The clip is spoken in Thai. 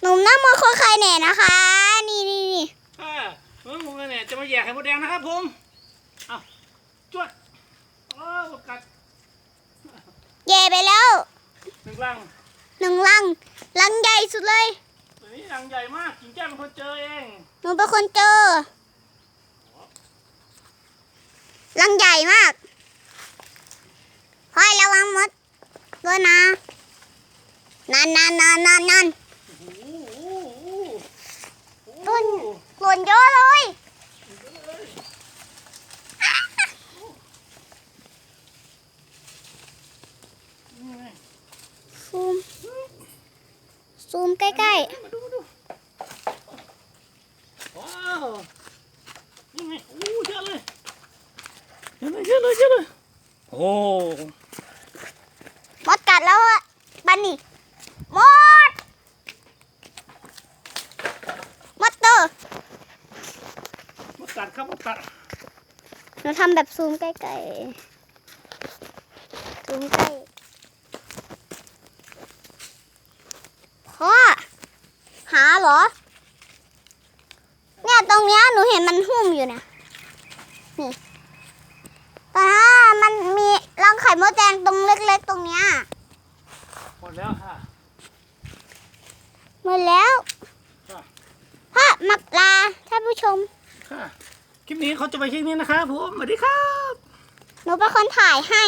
หนุ่มน้ำมันคนใครแหน่นะคะ นี่นี่นี่อ่าเมื่อผมเนี่ยจะมาแย่ไข่มดแดงนะครับผมเอาจวดโอ้กัดเย่ไปแล้วหนึ่งลังหนึ่งลังลังใหญ่สุดเลยตัวนี้รังใหญ่มากกิ่งแก้วเป็นคนเจอเองหนูเป็นคนเจอลังใหญ่มากคอยระวังมดด้วยนะ นั่นนั่นนั่นนั่นนั่นโอ้โหต้นหล่นเยอะเลยนี่ไงซูมซูมใกล้มาดูมาดูว้าวนี่ไงโอ้เยอะเลยเยอะเลยเยอะเลยเยอะเลยโอ้ๆมดกัดแล้วอะบันนี่มด มดเตอร์ มากัดครับมากัด หนูทำแบบซูมใกล้ๆ ซูมใกล้ พ่อ หาเหรอ เนี่ยตรงเนี้ยหนูเห็นมันหุ้มอยู่เนี่ย นี่แต่ถ้ามันมีรังไข่มดแดงตรงเล็กๆตรงเนี้ย หมดแล้วค่ะ หมดแล้ว ค่ะ พ่อมักลาท่านผู้ชม ค่ะ คลิปนี้เขาจะไปคลิปนี้นะครับผมสวัสดีครับ หนูเป็นคนถ่ายให้